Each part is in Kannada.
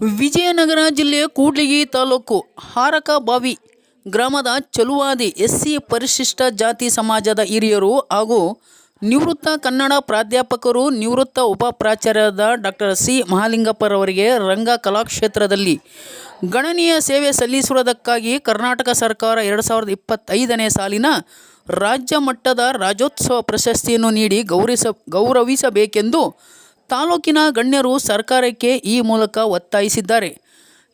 ವಿಜಯನಗರ ಜಿಲ್ಲೆಯ ಕೂಡ್ಲಿಗಿ ತಾಲೂಕು ಹಾರಕಬಾವಿ ಗ್ರಾಮದ ಚಲುವಾದಿ ಎಸ್ಸಿ ಪರಿಶಿಷ್ಟ ಜಾತಿ ಸಮಾಜದ ಹಿರಿಯರು ಹಾಗೂ ನಿವೃತ್ತ ಕನ್ನಡ ಪ್ರಾಧ್ಯಾಪಕರು, ನಿವೃತ್ತ ಉಪ ಪ್ರಾಚಾರ್ಯದ ಡಾಕ್ಟರ್ ಸಿ ಮಹಾಲಿಂಗಪ್ಪರವರಿಗೆ ರಂಗ ಕಲಾಕ್ಷೇತ್ರದಲ್ಲಿ ಗಣನೀಯ ಸೇವೆ ಸಲ್ಲಿಸಿರುವುದಕ್ಕಾಗಿ ಕರ್ನಾಟಕ ಸರ್ಕಾರ ಎರಡು ಸಾವಿರದ ಇಪ್ಪತ್ತೈದನೇ ಸಾಲಿನ ರಾಜ್ಯ ಮಟ್ಟದ ರಾಜ್ಯೋತ್ಸವ ಪ್ರಶಸ್ತಿಯನ್ನು ನೀಡಿ ಗೌರವಿಸ ಗೌರವಿಸಬೇಕೆಂದು ತಾಲೂಕಿನ ಗಣ್ಯರು ಸರ್ಕಾರಕ್ಕೆ ಈ ಮೂಲಕ ಒತ್ತಾಯಿಸಿದ್ದಾರೆ.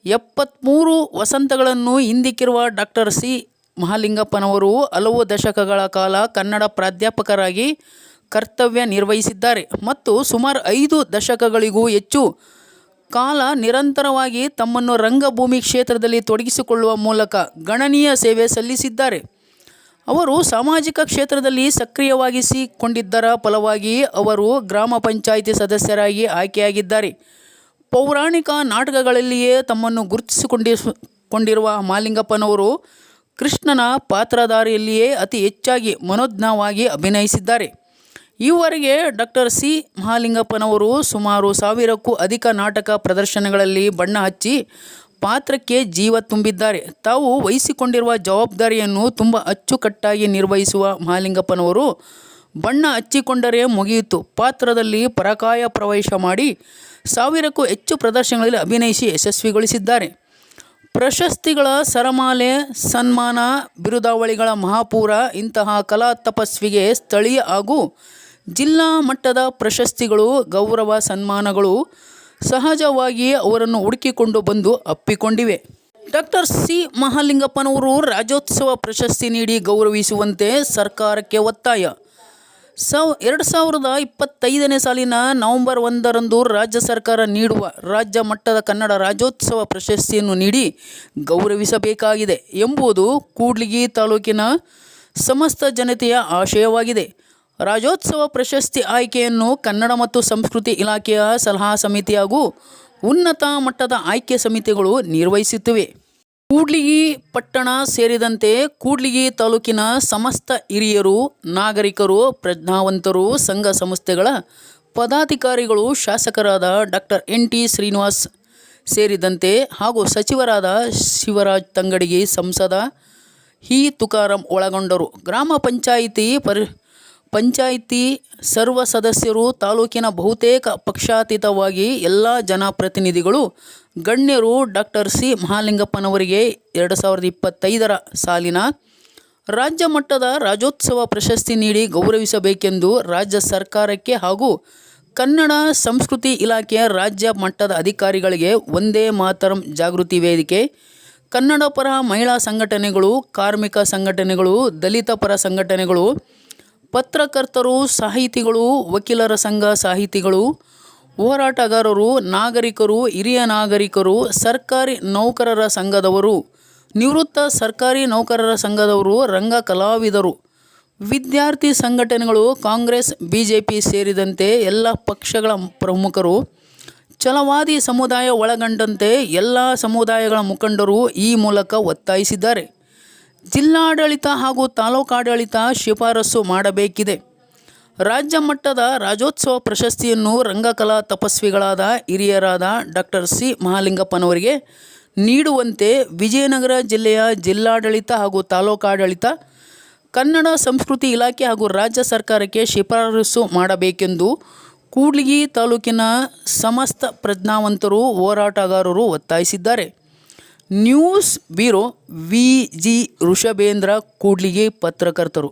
ಎಪ್ಪತ್ತ್ಮೂರು ವಸಂತಗಳನ್ನು ಹಿಂದಿಕ್ಕಿರುವ ಡಾಕ್ಟರ್ ಸಿ ಮಹಾಲಿಂಗಪ್ಪನವರು ಹಲವು ದಶಕಗಳ ಕಾಲ ಕನ್ನಡ ಪ್ರಾಧ್ಯಾಪಕರಾಗಿ ಕರ್ತವ್ಯ ನಿರ್ವಹಿಸಿದ್ದಾರೆ ಮತ್ತು ಸುಮಾರು ಐದು ದಶಕಗಳಿಗೂ ಹೆಚ್ಚು ಕಾಲ ನಿರಂತರವಾಗಿ ತಮ್ಮನ್ನು ರಂಗಭೂಮಿ ಕ್ಷೇತ್ರದಲ್ಲಿ ತೊಡಗಿಸಿಕೊಳ್ಳುವ ಮೂಲಕ ಗಣನೀಯ ಸೇವೆ ಸಲ್ಲಿಸಿದ್ದಾರೆ. ಅವರು ಸಾಮಾಜಿಕ ಕ್ಷೇತ್ರದಲ್ಲಿ ಸಕ್ರಿಯವಾಗಿಸಿಕೊಂಡಿದ್ದರ ಫಲವಾಗಿ ಅವರು ಗ್ರಾಮ ಪಂಚಾಯಿತಿ ಸದಸ್ಯರಾಗಿ ಆಯ್ಕೆಯಾಗಿದ್ದಾರೆ. ಪೌರಾಣಿಕ ನಾಟಕಗಳಲ್ಲಿಯೇ ತಮ್ಮನ್ನು ಗುರುತಿಸಿಕೊಂಡಿ ಕೊಂಡಿರುವ ಮಾಲಿಂಗಪ್ಪನವರು ಕೃಷ್ಣನ ಪಾತ್ರಧಾರಿಯಲ್ಲಿಯೇ ಅತಿ ಹೆಚ್ಚಾಗಿ ಮನೋಜ್ಞವಾಗಿ ಅಭಿನಯಿಸಿದ್ದಾರೆ. ಈವರೆಗೆ ಡಾಕ್ಟರ್ ಸಿ ಮಹಾಲಿಂಗಪ್ಪನವರು ಸುಮಾರು ಸಾವಿರಕ್ಕೂ ಅಧಿಕ ನಾಟಕ ಪ್ರದರ್ಶನಗಳಲ್ಲಿ ಬಣ್ಣ ಹಚ್ಚಿ ಪಾತ್ರಕ್ಕೆ ಜೀವ ತುಂಬಿದ್ದಾರೆ. ತಾವು ವಹಿಸಿಕೊಂಡಿರುವ ಜವಾಬ್ದಾರಿಯನ್ನು ತುಂಬ ಅಚ್ಚುಕಟ್ಟಾಗಿ ನಿರ್ವಹಿಸುವ ಮಹಾಲಿಂಗಪ್ಪನವರು ಬಣ್ಣ ಹಚ್ಚಿಕೊಂಡರೆ ಮುಗಿಯಿತು. ಪಾತ್ರದಲ್ಲಿ ಪರಕಾಯ ಪ್ರವೇಶ ಮಾಡಿ ಸಾವಿರಕ್ಕೂ ಹೆಚ್ಚು ಪ್ರದರ್ಶನಗಳಲ್ಲಿ ಅಭಿನಯಿಸಿ ಯಶಸ್ವಿಗೊಳಿಸಿದ್ದಾರೆ. ಪ್ರಶಸ್ತಿಗಳ ಸರಮಾಲೆ, ಸನ್ಮಾನ, ಬಿರುದಾವಳಿಗಳ ಮಹಾಪೂರ, ಇಂತಹ ಕಲಾ ತಪಸ್ವಿಗೆ ಸ್ಥಳೀಯ ಹಾಗೂ ಜಿಲ್ಲಾ ಮಟ್ಟದ ಪ್ರಶಸ್ತಿಗಳು, ಗೌರವ ಸನ್ಮಾನಗಳು ಸಹಜವಾಗಿಯೇ ಅವರನ್ನು ಹುಡುಕಿಕೊಂಡು ಬಂದು ಅಪ್ಪಿಕೊಂಡಿವೆ. Doctor C. ಮಹಾಲಿಂಗಪ್ಪನವರು ರಾಜ್ಯೋತ್ಸವ ಪ್ರಶಸ್ತಿ ನೀಡಿ ಗೌರವಿಸುವಂತೆ ಸರ್ಕಾರಕ್ಕೆ ಒತ್ತಾಯ. ಸವ್, ಎರಡು ಸಾವಿರದ ಇಪ್ಪತ್ತೈದನೇ ಸಾಲಿನ ನವೆಂಬರ್ ಒಂದರಂದು ರಾಜ್ಯ ಸರ್ಕಾರ ನೀಡುವ ರಾಜ್ಯ ಮಟ್ಟದ ಕನ್ನಡ ರಾಜ್ಯೋತ್ಸವ ಪ್ರಶಸ್ತಿಯನ್ನು ನೀಡಿ ಗೌರವಿಸಬೇಕಾಗಿದೆ ಎಂಬುದು ಕೂಡ್ಲಿಗಿ ತಾಲೂಕಿನ ಸಮಸ್ತ ಜನತೆಯ ಆಶಯವಾಗಿದೆ. ರಾಜ್ಯೋತ್ಸವ ಪ್ರಶಸ್ತಿ ಆಯ್ಕೆಯನ್ನು ಕನ್ನಡ ಮತ್ತು ಸಂಸ್ಕೃತಿ ಇಲಾಖೆಯ ಸಲಹಾ ಸಮಿತಿ ಹಾಗೂ ಉನ್ನತ ಮಟ್ಟದ ಆಯ್ಕೆ ಸಮಿತಿಗಳು ನಿರ್ವಹಿಸುತ್ತಿವೆ. ಕೂಡ್ಲಿಗಿ ಪಟ್ಟಣ ಸೇರಿದಂತೆ ಕೂಡ್ಲಿಗಿ ತಾಲೂಕಿನ ಸಮಸ್ತ ಹಿರಿಯರು, ನಾಗರಿಕರು, ಪ್ರಜ್ಞಾವಂತರು, ಸಂಘ ಸಂಸ್ಥೆಗಳ ಪದಾಧಿಕಾರಿಗಳು, ಶಾಸಕರಾದ ಡಾಕ್ಟರ್ ಎನ್ ಟಿ ಶ್ರೀನಿವಾಸ್ ಸೇರಿದಂತೆ ಹಾಗೂ ಸಚಿವರಾದ ಶಿವರಾಜ್ ತಂಗಡಿಗಿ ಸಂಸದ ಹಿ. ತುಕಾರಾಂ ಒಳಗೊಂಡರು. ಗ್ರಾಮ ಪಂಚಾಯಿತಿ ಪರಿ ಪಂಚಾಯಿತಿ ಸರ್ವ ಸದಸ್ಯರು ತಾಲೂಕಿನ ಬಹುತೇಕ ಪಕ್ಷಾತೀತವಾಗಿ ಎಲ್ಲ ಜನಪ್ರತಿನಿಧಿಗಳು, ಗಣ್ಯರು ಡಾಕ್ಟರ್ ಸಿ ಮಹಾಲಿಂಗಪ್ಪನವರಿಗೆ ಎರಡು ಸಾವಿರದ ಇಪ್ಪತ್ತೈದರ ಸಾಲಿನ ರಾಜ್ಯ ಮಟ್ಟದ ರಾಜ್ಯೋತ್ಸವ ಪ್ರಶಸ್ತಿ ನೀಡಿ ಗೌರವಿಸಬೇಕೆಂದು ರಾಜ್ಯ ಸರ್ಕಾರಕ್ಕೆ ಹಾಗೂ ಕನ್ನಡ ಸಂಸ್ಕೃತಿ ಇಲಾಖೆಯ ರಾಜ್ಯ ಮಟ್ಟದ ಅಧಿಕಾರಿಗಳಿಗೆ ಒಂದೇ ಮಾತರಂ ಜಾಗೃತಿ ವೇದಿಕೆ ಕನ್ನಡ ಪರ ಮಹಿಳಾ ಸಂಘಟನೆಗಳು, ಕಾರ್ಮಿಕ ಸಂಘಟನೆಗಳು, ದಲಿತ ಪರ ಸಂಘಟನೆಗಳು ಪತ್ರಕರ್ತರು, ಸಾಹಿತಿಗಳು, ವಕೀಲರ ಸಂಘ, ಸಾಹಿತಿಗಳು, ಹೋರಾಟಗಾರರು, ನಾಗರಿಕರು, ಹಿರಿಯ ನಾಗರಿಕರು, ಸರ್ಕಾರಿ ನೌಕರರ ಸಂಘದವರು, ನಿವೃತ್ತ ಸರ್ಕಾರಿ ನೌಕರರ ಸಂಘದವರು, ರಂಗ ಕಲಾವಿದರು, ವಿದ್ಯಾರ್ಥಿ ಸಂಘಟನೆಗಳು, ಕಾಂಗ್ರೆಸ್ ಬಿ ಜೆ ಪಿ ಸೇರಿದಂತೆ ಎಲ್ಲ ಪಕ್ಷಗಳ ಪ್ರಮುಖರು, ಛಲವಾದಿ ಸಮುದಾಯ ಒಳಗೊಂಡಂತೆ ಎಲ್ಲ ಸಮುದಾಯಗಳ ಮುಖಂಡರು ಈ ಮೂಲಕ ಒತ್ತಾಯಿಸಿದ್ದಾರೆ. ಜಿಲ್ಲಾಡಳಿತ ಹಾಗೂ ತಾಲೂಕಾಡಳಿತ ಶಿಫಾರಸು ಮಾಡಬೇಕಿದೆ. ರಾಜ್ಯ ಮಟ್ಟದ ರಾಜ್ಯೋತ್ಸವ ಪ್ರಶಸ್ತಿಯನ್ನು ರಂಗಕಲಾ ತಪಸ್ವಿಗಳಾದ ಹಿರಿಯರಾದ ಡಾಕ್ಟರ್ ಸಿ ಮಹಾಲಿಂಗಪ್ಪನವರಿಗೆ ನೀಡುವಂತೆ ವಿಜಯನಗರ ಜಿಲ್ಲೆಯ ಜಿಲ್ಲಾಡಳಿತ ಹಾಗೂ ತಾಲೂಕಾಡಳಿತ ಕನ್ನಡ ಸಂಸ್ಕೃತಿ ಇಲಾಖೆ ಹಾಗೂ ರಾಜ್ಯ ಸರ್ಕಾರಕ್ಕೆ ಶಿಫಾರಸು ಮಾಡಬೇಕೆಂದು ಕೂಡ್ಲಿಗಿ ತಾಲೂಕಿನ ಸಮಸ್ತ ಪ್ರಜ್ಞಾವಂತರು ಹೋರಾಟಗಾರರು ಒತ್ತಾಯಿಸಿದ್ದಾರೆ. News bureau V G Rishabhendra Kudligi ಪತ್ರಕರ್ತರು.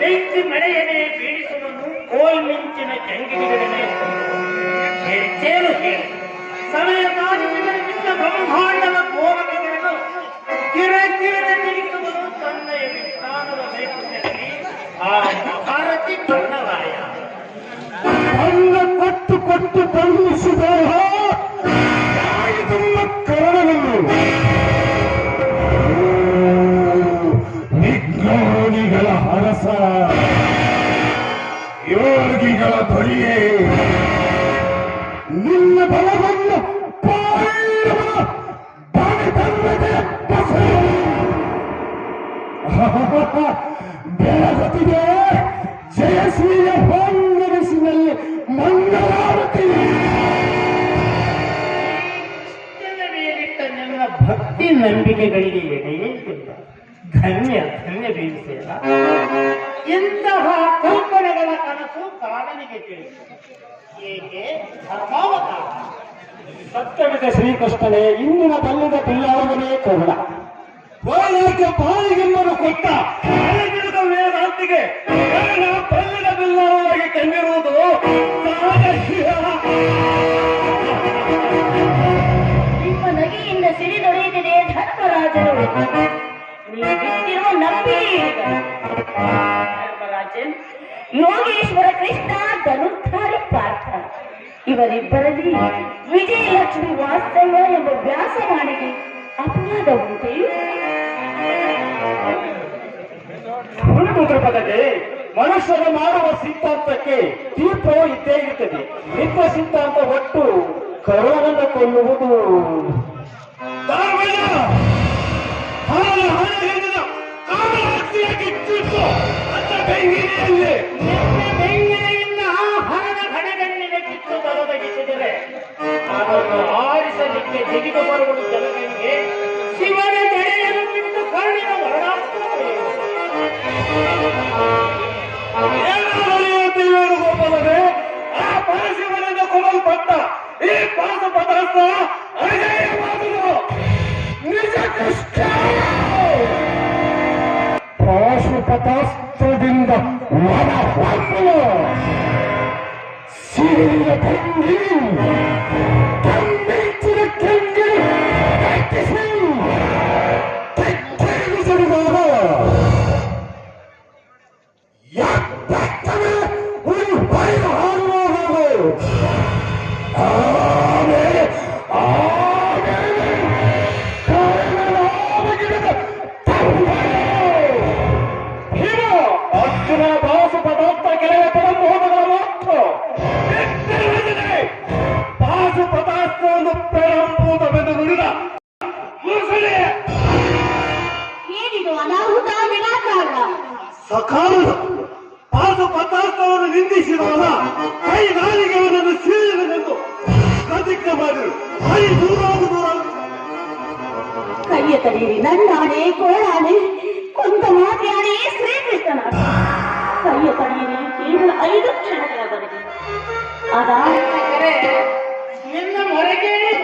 ಬೆಂಕಿ ಮಳೆಯನೆ ಬೀಳಿಸುವನು ಕೋಲ್ ಮಿಂಚಿನ ಹೇಳಿ ಸಮಯ ಬ್ರಹ್ಮಾಂಡವ ಯೋಗಿಗಳ ಬಳಿಯೇ ನಿನ್ನ ಬಲವನ್ನು. ಬೆಳಗುತ್ತಿದೆ ಜಯಶ್ರೀಯ ಹೊಂಗನಸಿನಲ್ಲಿ ಮಂಗಳಾರತಿ. ಭಕ್ತಿ ನಂಬಿಕೆಗಳಿಗೆ ಎಡೆಯೇ ಧನ್ಯ ಧನ್ಯ ಬೀರಿಸೇನ ಇಂತಹ ಏಕೆ ಧರ್ಮಾವತಾರ. ಶ್ರೀಕೃಷ್ಣನೇ ಇಂದಿನ ಬಲ್ಲದ ಬಿಲ್ಲಾಳವನೇ ಕರುಣ. ಹೋರಾಟ ಪಾಲಿಗೆಮ್ಮನು ಕೊಟ್ಟ. ಅಲೆಗಿಳಿದ ವೇದಾಂತಿಗೆ. ಕಾರಣ ಬಲ್ಲಿದ ಬಿಲ್ಲಾಳವಾಗಿ ಕಂಡಿರುವುದು ನಿಮ್ಮ ನಗೆಯಿಂದ ಸಿಡಿದೊಡೆಯುತ್ತಿದೆ ಧರ್ಮರಾಜರು. ನೀವು ಬಿಟ್ಟಿರುವ ನಂಬಿಕೆ. ಧರ್ಮರಾಜನ್ ಯೋಗೇಶ್ವರ ಕೃಷ್ಣ ಧನುರ್ಧಾರಿ ಪಾರ್ಥ. ಇವರಿಬ್ಬರಲ್ಲಿ ವಿಜಯಲಕ್ಷ್ಮಿ ವಾಸ್ತವ ಎಂಬ ವ್ಯಾಸವಾಣಿಗೆ ಅಪವಾದ ಉಂಟೆ? ದ್ರುಪದಗೆ ಮನುಷ್ಯರು ಮಾಡುವ ಸಿದ್ಧಾಂತಕ್ಕೆ ತೀರ್ಪವು ಇದ್ದೇ ಇರುತ್ತದೆ ನಿತ್ಯ ಸಿದ್ಧಾಂತ ಒಟ್ಟು ಕರೋನನ್ನು ಕೊಲ್ಲುವುದು. ಬೆಂಗಿರಿಯಲ್ಲಿ ನಿನ್ನ ಬೆಂಗಿನೆಯಿಂದ ಹಣದ ಹಣಗಣ್ಣಿನ ಕಿತ್ತು ಬರದಗಿಸಿದರೆ ಅದನ್ನು ಆರಿಸಲಿಕ್ಕೆ ಜಿಗಿದು ಬರುವುದು ಜನಗಳಿಗೆ ಶಿವನ ಜಡೆಯನ್ನು ಬಿಟ್ಟು ಕರ್ಣಿನ ಗೋಪಾಲನೆ ಆ ಪರಶಿವನಿಂದ ಕೊಡಲ್ಪಟ್ಟ ಈ ಪಾದ ಪದಾರ್ಥ ಅಜೇಯವಾದುದು ನಿಜ ಕೃಷ್ಣ ಪಾಶುಪತಾಸ್ತ್ರದಿಂದ ವನ ಹೊರಲು ಸೀರಿಯ ತಂಗಿ ತಂಬಿಚ್ಚಿನ ಸಕಾಲದ ಪಾದ ಪದಾರ್ಥವನ್ನು ನಿಂದಿಸಿದವನ ಕೈ ನಾಲಿಗೆ ಅವನನ್ನು ಸೀಳಿದನೆಂದು ಪ್ರತಿಜ್ಞೆ ಮಾಡಿದರು. ಕೈ ದೂರಾದ ದೂರ ಕೈಯ ತಡೆಯಿರಿ. ನನ್ನಾಣೆ ಕೋಳಾಣೆ ಕೊಂತ ಮಾತ್ಯಾಣೆ ಶ್ರೀಕೃಷ್ಣನ. ಕೈಯ ತಡೀರಿ ಕೇವಲ ಐದು ಕ್ಷಣಗಳವರೆಗೆ. ಅದ ನಿನ್ನ ಮೊರೆಗೆ ಮೈದೋ